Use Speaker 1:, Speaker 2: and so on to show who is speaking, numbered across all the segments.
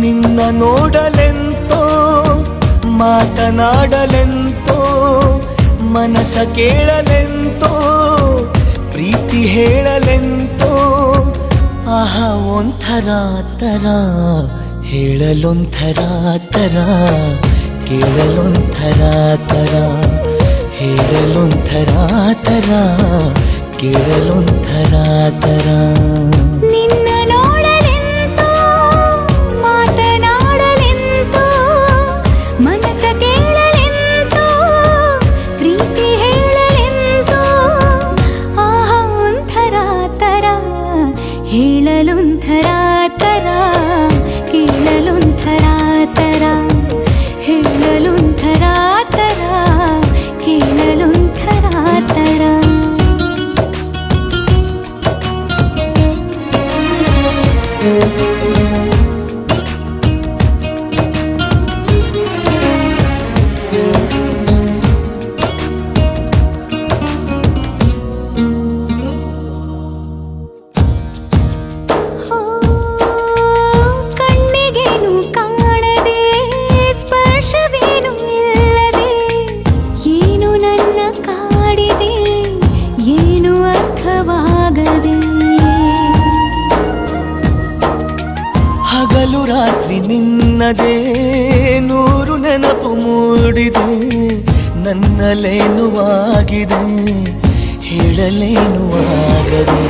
Speaker 1: ನಿನ್ನ ನೋಡಲೆಂತೋ ಮಾತನಾಡಲೆಂತೋ ಮನಸ ಕೇಳಲೆ ಒಂಥರ ತರ ಹೇಳಲೊಂಥರ ತರ ಕೇಳಲೊಂಥರ ತರ ಹೇಳಲೊಂಥರ ತರ ಕೇಳಲೊಂಥರ ರಾತ್ರಿ ನಿನ್ನದೇ ನೂರು ನೆನಪು ಮೂಡಿದೆ ನನ್ನಲೇನುವಾಗಿದೆ ಹೇಳಲೇನುವಾಗದೆ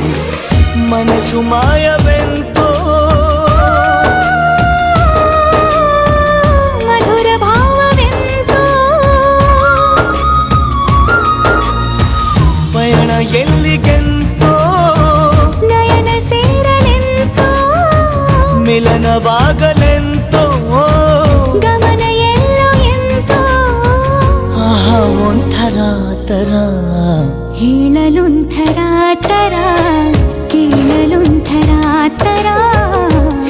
Speaker 1: ಮನಸ್ಸು ಮಾಯವೆಂತೋ?
Speaker 2: ಮಧುರ ಭಾವವೆಂತೋ?
Speaker 1: ಪಯಣ ಎಲ್ಲಿಗೆಂತೋ ಮಿಲನವಾಗಲೆಂತೋ
Speaker 2: ಗಮನ ಎಲ್ಲೋ ಎಂತೋ
Speaker 1: ಆಹ ಒಂಥರ ತರ
Speaker 2: ಹೇಳಲೊಂಥರ ತರ ಕೇಳಲೊಂಥರ ತರ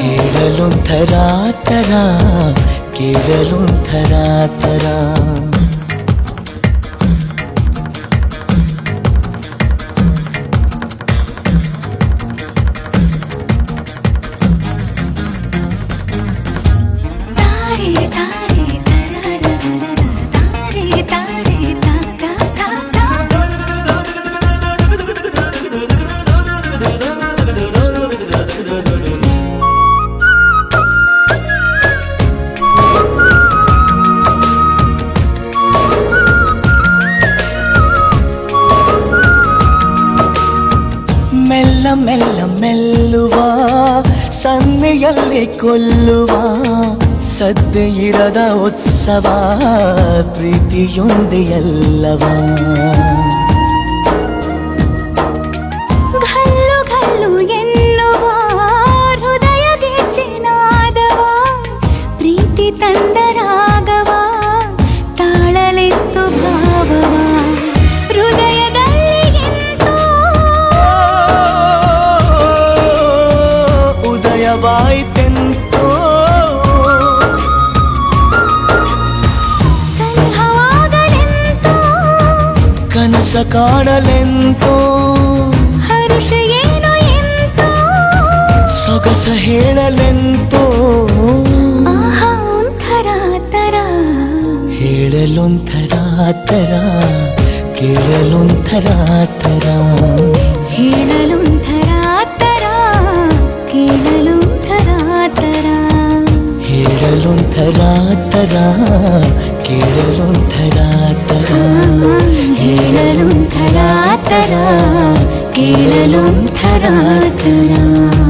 Speaker 1: ಹೇಳಲೊಂಥರ ತರ ಕೇಳಲೊಂಥರ ತರ ಮೆಲ್ಲ ಮೆಲ್ಲ ಮೆಲ್ಲುವ ಸನ್ನೆಯಲ್ಲಿ ಕೊಲ್ಲುವ ಸದ್ದೆಯಿರದ ಉತ್ಸವ
Speaker 2: ಪ್ರೀತಿಯೊಂದಿಗೆಲ್ಲವ
Speaker 1: ಕನಸ ಕಾಣಲೆಂತೋ
Speaker 2: ಹರುಷ ಏನು ಎಂತೋ
Speaker 1: ಸೊಗಸ ಹೇಳಲೆಂತೋ
Speaker 2: ಆಹಾ ಒಂಥರ ತರ
Speaker 1: ಹೇಳಲೊಂಥರ ತರ ಕೇಳಲೊಂಥರ ತರ
Speaker 2: ಹೇಳಲೊಂಥರ ತರ ಕೇಳಲೊಂಥರ ತರ
Speaker 1: ಹೇಳಲೊಂಥರ ತರ ಕೇಳಲೊಂಥರ
Speaker 2: केळलुं धरातरा